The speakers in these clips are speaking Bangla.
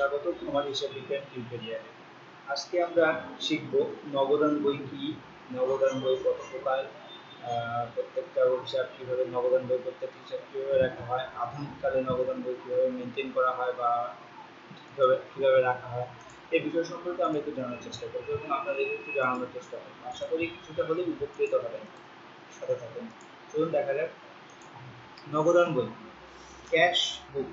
স্বাগত আমার হিসাব বিজ্ঞান টিউটোরিয়ালে আজকে আমরা শিখব নবদান বই কি, নবদান বই কত প্রকার প্রত্যেকটা হিসাব কীভাবে নবদান বই প্রত্যেকটা হিসাব কীভাবে রাখা হয় আধুনিক কালে নবদান বই কীভাবে মেনটেন করা হয় বা কীভাবে কীভাবে রাখা হয় এই বিষয় সম্পর্কে আমরা একটু জানার চেষ্টা করব এবং আপনাদের একটু জানানোর চেষ্টা করব। আশা করি কিছুটা হলেও উপকৃত হবেন। সাথে থাকুন। চলুন দেখা যাক। নবদান বই। ক্যাশ বুক।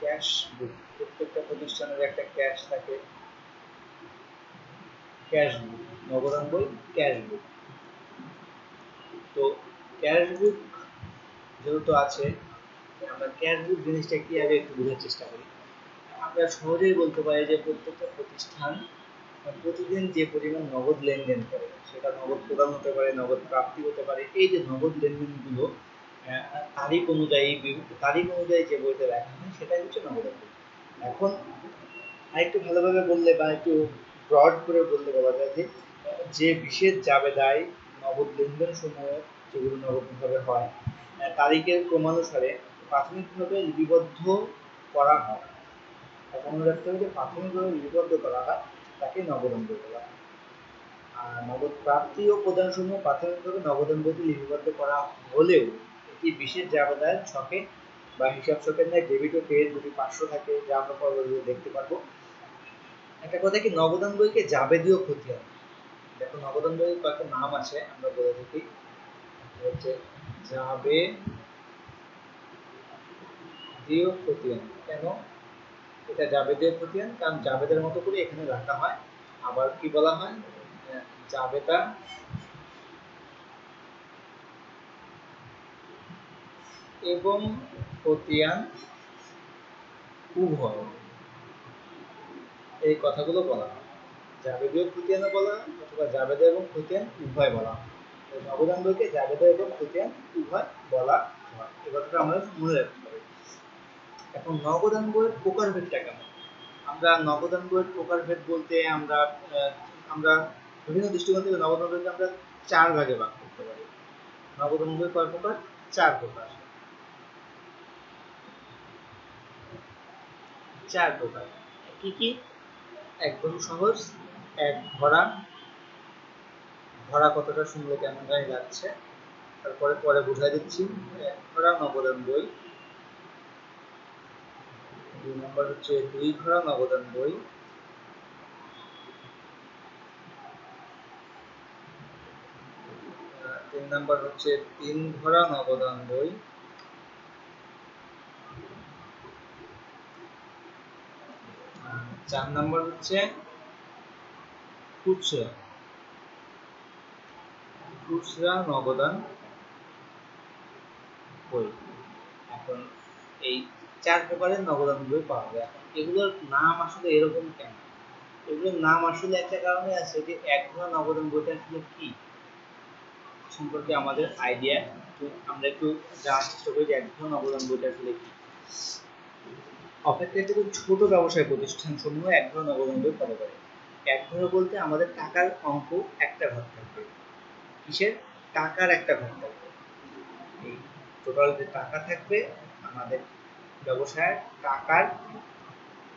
ক্যাশ বুক প্রত্যেকটা প্রতিষ্ঠানের একটা ক্যাশ থাকে। ক্যাশ বুক নবদান বই ক্যাশ বুক তো ক্যাশ বুক যেহেতু আছে, আমরা ক্যাশ বুক জিনিসটা কি আগে একটু বোঝার চেষ্টা করি। আমরা সহজেই বলতে পারি যে প্রত্যেকটা প্রতিষ্ঠান প্রতিদিন যে পরিমাণ নগদ লেনদেন করে, সেটা নগদ প্রদান হতে পারে, নগদ প্রাপ্তি হতে পারে, এই যে নগদ লেনদেনগুলো তারিখ অনুযায়ী তারিখ অনুযায়ী যে বইতে লেখা হয় সেটাই হচ্ছে বই এখন আরেকটু ভালোভাবে বললে বা একটু ব্রড করে বললে বলা যায় যে যে বিশেষ জাবেদায় নগদ লেনদেন সমূহ যেগুলো নগদভাবে হয় তারিখের ক্রমানুসারে প্রাথমিকভাবে লিপিবদ্ধ করা হয়। এখন মনে রাখতে হবে যে প্রাথমিকভাবে লিপিবদ্ধ করা হয়, তাকে নগদান বই বলা হয়। আর নগদ প্রাপ্তি ও প্রদান সমূহ প্রাথমিকভাবে নগদান বইতে লিপিবদ্ধ করা হলেও এটি বিশেষ জাবেদায় ছকে বা হিসাব ছকের ন্যায় ডেবিট ও ক্রেডিট দুটি পার্শ্ব থাকে, যা আমরা পরবর্তীতে দেখতে পারব। একটা কথা কি, নগদান বইকে যাবে জাবেদীয় ক্ষতি হয়? দেখো, নগদান বইয়ের কয়েকটা নাম আছে, আমরা বলে থাকি। হচ্ছে যাবে দিয় খতিয়ান কেন? এটা জাবেদীয় খতিয়ান কারণ জাবেদের মতো করে এখানে রাখা হয়। আবার কি বলা হয়? জাবেদা এবং খতিয়ান উভয়। এই কথাগুলো বলা হয়। জাবেদীয় খতিয়ানও বলা হয় অথবা জাবেদা এবং খতিয়ান উভয় বলা নবদান বইকে জাবেদা এবং খতিয়ান উভয় বলা হয়। এই কথাটা আমরা মনে রাখতে পারি। এখন নবদান বইয়ের প্রকারভেদটা কেমন? আমরা নবদান বইয়ের প্রকারভেদ বলতে আমরা আমরা বিভিন্ন দৃষ্টিকোণ থেকে নবদান বইকে আমরা চার ভাগে ভাগ করতে পারি। নবদান বই কয় প্রকার? চার প্রকার। চার প্রকার। কি কি? একদম সহজ এক ভরা ভরা কতটা শুনলে কেমন জানি লাগছে। তারপরে পরে বুঝাই দিচ্ছি। এক ভরা নবদান বই। দুই নম্বর হচ্ছে দুই ঘোড়া, নবদান বই। তিন নম্বর হচ্ছে তিন ভরা নবদান বই। চার নম্বর হচ্ছে খুচরা। খুচরা নবদান বই। এখন এই চার প্রকারের নবদান বই পাওয়া যায়। এগুলোর নাম আসলে এরকম কেন? এগুলোর নাম আসলে একটা কারণে আছে যে এক ঘোড়া নবদান বইটা আসলে কি? সম্পর্কে আমাদের আইডিয়া আমরা একটু জানার চেষ্টা করি যে এক ঘোড়া নবদান বইটা আসলে কি। অপেক্ষাকৃত ছোট ব্যবসায় প্রতিষ্ঠান সমূহ এক ঘর বই পালন করে এক ঘর বলতে আমাদের টাকার অঙ্ক একটা ঘর থাকবে। কিসের? টাকার একটা ঘর থাকবে। এই টোটাল যে টাকা থাকবে, আমাদের ব্যবসায় টাকার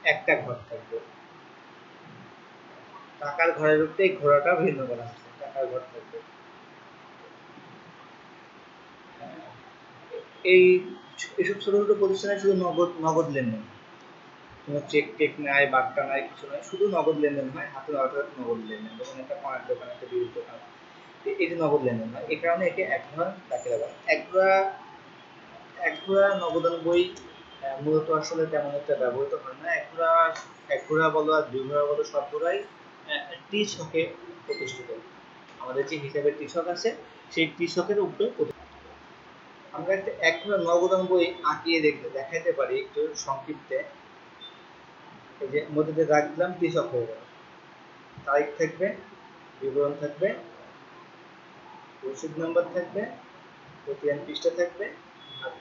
একটা ঘর থাকবে। টাকার ঘরের উপরে এই ঘোড়াটা ভিন্ন করা হচ্ছে টাকার ঘর থাকবে। এই এসব ছোট ছোট প্রতিষ্ঠানে শুধু নগদ নগদ লেনদেন। কোনো চেক টেক নাই বার্তা নাই, কিছু নাই, শুধু নগদ লেনদেন হয়, হাতে হাতে নগদ লেনদেন, যেমন একটা পানের দোকান, একটা বিড়ির দোকান এ- এই যে নগদ লেনদেন হয়, এই কারণে একে এক ঘোড়া তাকে বলা। এক ঘোড়া এক নগদান বই মূলত আসলে তেমন একটা ব্যবহৃত হয় না। এক ঘোড়া এক ঘোড়া বলো আর দুই ঘোড়া বলো, সব ঘোড়াই টি ছকে প্রতিষ্ঠিত। আমাদের যে হিসাবের টি ছক আছে, সেই টি ছকের উপরে আমরা একটা এক ঘোড়া নগদান বই আঁকিয়ে দেখতে, দেখাইতে পারি একটু সংক্ষিপ্তে। যে মধ্যে দিয়ে দিলাম ছক হয়ে গেল? তারিখ থাকবে বিবরণ থাকবে, রসিদ নাম্বার থাকবে প্রতিয়ান পৃষ্ঠা থাকবে, আর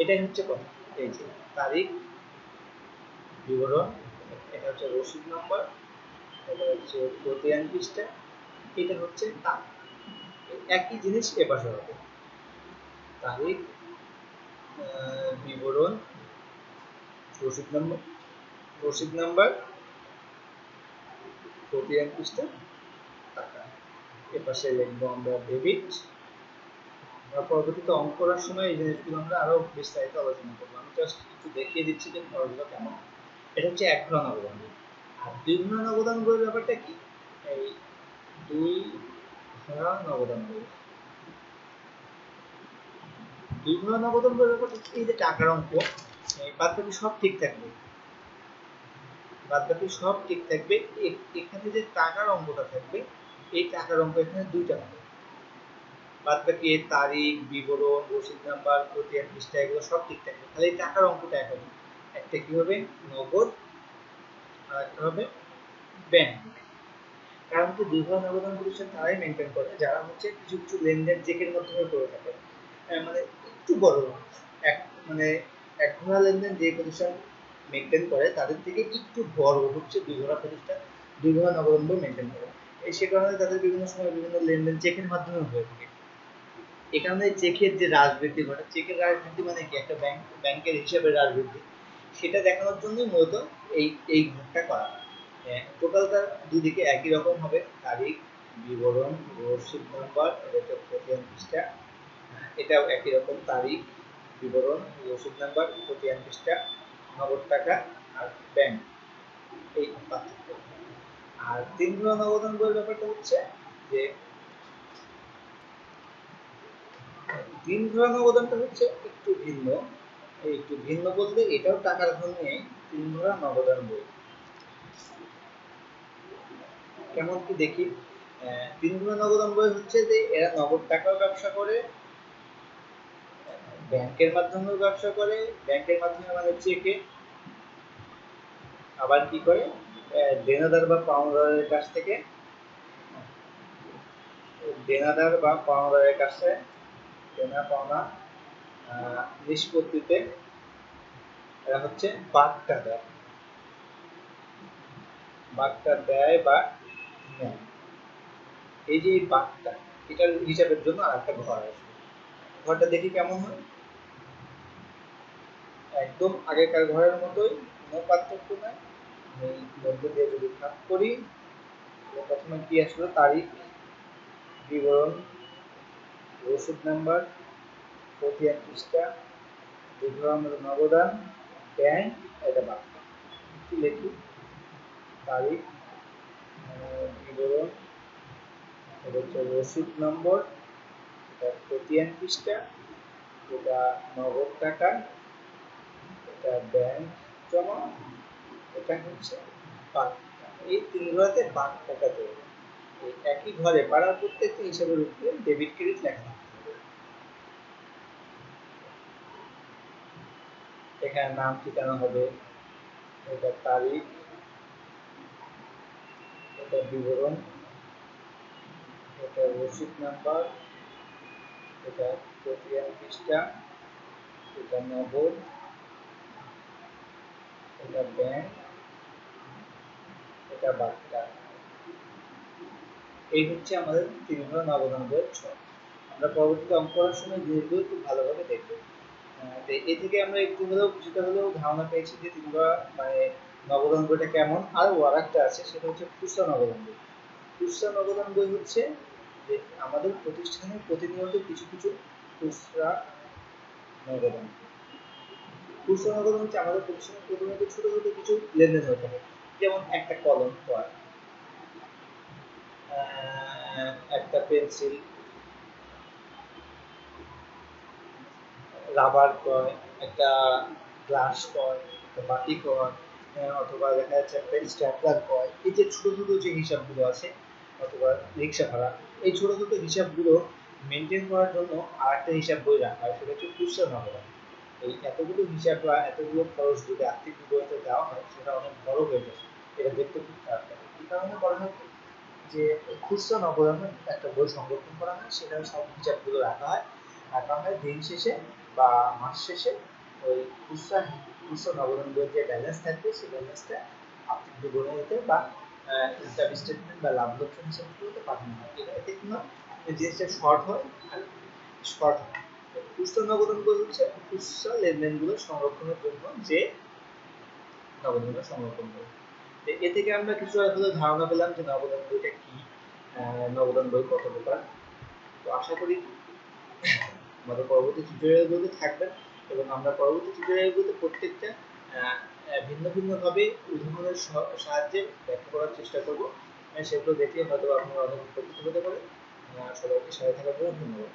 এটাই হচ্ছে কথা। এই যে তারিখ, বিবরণ, এটা হচ্ছে রসিদ নাম্বার, এটা হচ্ছে প্রতিয়ান পৃষ্ঠা, এটা হচ্ছে এই একই জিনিস এপাশে হবে। তারিখ বিবরণ, রসিদ নম্বর। রসিদ নাম্বার পৃষ্ঠা, টাকা। এ পাশে লিখব আমরা ডেবিট পরবর্তীতে অঙ্ক করার সময় এই জিনিসগুলো আমরা বিস্তারিত আলোচনা করব। আমি জাস্ট একটু দেখিয়ে দিচ্ছি যে খরচগুলো কেমন। এটা হচ্ছে এক ঘন অবদান। আর দুই ঘন অবদান বইয়ের ব্যাপারটা কি? এই দুই ঘন অবদান বই। দুই ঘন অবদান বইয়ের ব্যাপারটা এই যে টাকার অঙ্ক, এই বাদ সব ঠিক থাকবে। বাদ বাকি সব ঠিক থাকবে। এখানে যে টাকার অঙ্কটা থাকবে, এই টাকার অঙ্ক এখানে দুইটা হবে। বাদ বাকি তারিখ, বিবরণ, রসিদ নাম্বার এক পৃষ্ঠা এগুলো সব ঠিক থাকবে। তাহলে এই টাকার অঙ্কটা এখন একটা কি হবে? নগদ, আর একটা হবে ব্যাংক কারণ হচ্ছে ধরনের আবেদন প্রতিষ্ঠান তারাই মেনটেন করে। যারা হচ্ছে কিছু কিছু লেনদেন চেকের মাধ্যমে করে থাকে। মানে একটু বড়। এক মানে এক ঘোড়া লেনদেন যে প্রতিষ্ঠান মেনটেন করে, তাদের থেকে একটু বড় হচ্ছে দুই ঘোড়া প্রতিষ্ঠান, দুই মেনটেন করে সে কারণে তাদের বিভিন্ন সময় বিভিন্ন লেনদেন চেকের মাধ্যমে হয়ে থাকে। এ কারণে চেকের যে রাজবৃদ্ধি ঘটে, চেকের রাজবৃদ্ধি মানে কি? একটা ব্যাংক ব্যাংকের হিসাবে রাজবৃদ্ধি। সেটা দেখানোর জন্যই মূলত এই এই ঘরটা করা হয়। টোটালটা দুদিকে একই রকম হবে। তারিখ, বিবরণ, রসিদ নাম্বার এটা প্রতিয়ান পৃষ্ঠা এটাও একই রকম। তারিখ, বিবরণ, রসিদ নাম্বার প্রতিয়ান পৃষ্ঠা নগদ টাকা আর ব্যাংক এই পার্থক্য। আর তিন ধরনের নগদান বইয়ের ব্যাপারটা হচ্ছে যে, তিন ধরনের অবদানটা হচ্ছে একটু ভিন্ন। একটু ভিন্ন বলতে এটাও টাকার ধন নিয়ে তিন ধরা নবদান বই কেমন কি দেখি? তিন ধরা নবদান বই হচ্ছে যে এরা নগদ টাকাও ব্যবসা করে ব্যাংকের মাধ্যমে ব্যবসা করে, ব্যাংকের মাধ্যমে মানে চেকে আবার কি করে? দেনাদার বা পাওনাদারের কাছ থেকে, দেনাদার বা পাওনাদারের কাছে দেনা, পাওনা নিষ্পত্তিতে এরা হচ্ছে বাঘটা দেয়। বাঘটা দেয় বা নেয়। এই যে বাঘটা এটার হিসাবের জন্য আর একটা ঘর আসবে। ঘরটা দেখি কেমন হয়? একদম আগেকার ঘরের মতোই, কোনো পার্থক্য নাই। আমি মধ্যে দিয়ে যদি ভাগ করি প্রথমে কি আসলো? তারিখ, বিবরণ রসিদ নাম্বার, প্রতি এক পৃষ্ঠা বিভ্রমের নবদান, ব্যাংক, এটা বাক্য কি লিখি? তারিখ বিবরণ, এটা হচ্ছে রসিদ নম্বর, এটা প্রতি এক পৃষ্ঠা, এটা নগদ টাকা এটা ব্যাংক জমা, এটা হচ্ছে এই তিন ঘোরাতে টাকা দেবে এই একই ঘরে পাড়ার প্রত্যেকটি হিসাবের উপরে ডেবিট ক্রেডিট লেখা এখানে নাম ঠিকানা হবে, এটা তারিখ, এটা বিবরণ, এটা রসিদ নাম্বার, এটা প্রক্রিয়া পৃষ্ঠা, এটা নগদ এটা ব্যাংক, এটা এই হচ্ছে আমাদের আমরা পরবর্তীতে সময় ভালোভাবে দেখব। এ থেকে আমরা একটু হলেও কিছুটা হলেও ধারণা পেয়েছি যে মানে কেমন। আর আর একটা আছে, সেটা হচ্ছে খুচরা নবদান বই। খুচরা নবদান বই হচ্ছে যে আমাদের প্রতিষ্ঠানে প্রতিনিয়ত কিছু কিছু খুচরা নবদান খুচরা হচ্ছে আমাদের প্রতিষ্ঠানে প্রতিনিয়ত ছোট ছোট কিছু লেনদেন হয়ে থাকে। যেমন একটা কলম ক্রয় একটা পেন্সিল, রাবার ক্রয় একটা গ্লাস ক্রয় একটা বাটি ক্রয় অথবা দেখা যাচ্ছে একটা স্ট্যাপলার ক্রয় এই যে ছোট ছোট যে হিসাবগুলো আছে, অথবা রিক্সা ভাড়া, এই ছোট ছোট হিসাবগুলো মেনটেন করার জন্য আর একটা হিসাব বই রাখা হয়, সেটা হচ্ছে খুচরা নগদ এই এতগুলো হিসাব বা এতগুলো খরচ যদি আর্থিক বিবরণীতে দেওয়া হয়, সেটা অনেক বড় হয়ে যায় এটা দেখতে খুব খারাপ লাগে। এই কারণে বলা হয় যে খুচরা নগদানের একটা বই সংরক্ষণ করা হয় সেটা সব হিসাবগুলো রাখা হয়। রাখা হয় দিন শেষে বা মাস শেষে ওই খুচরা খুচরা বইয়ের যে ব্যালেন্স থাকবে, সেই ব্যালেন্সটা আর্থিক বিবরণীতে বা ইনকাম স্টেটমেন্ট বা লাভ লোকসান হিসাবগুলোতে পাঠানো হয় এটা এতে কি হয় জিনিসটা শর্ট হয় শর্ট হয়। খুচরা নগদান বই হচ্ছে খুচরা লেনদেনগুলো সংরক্ষণের জন্য যে নবদান সংরক্ষণ তো এ থেকে আমরা কিছু আসলে ধারণা পেলাম যে নবদান বইটা কি আহ, নবদান বই কত প্রকার। তো আশা করি আমাদের পরবর্তী টিউটোরিয়ালগুলোতে থাকবেন এবং আমরা পরবর্তী টিউটোরিয়ালগুলোতে প্রত্যেকটা ভিন্ন ভিন্নভাবে উদাহরণের সাহায্যে ব্যাখ্যা করার চেষ্টা করব। সেগুলো দেখলে হয়তো আপনারা অনেক উপকৃত হতে পারে সবাইকে সাথে থাকার জন্য ধন্যবাদ।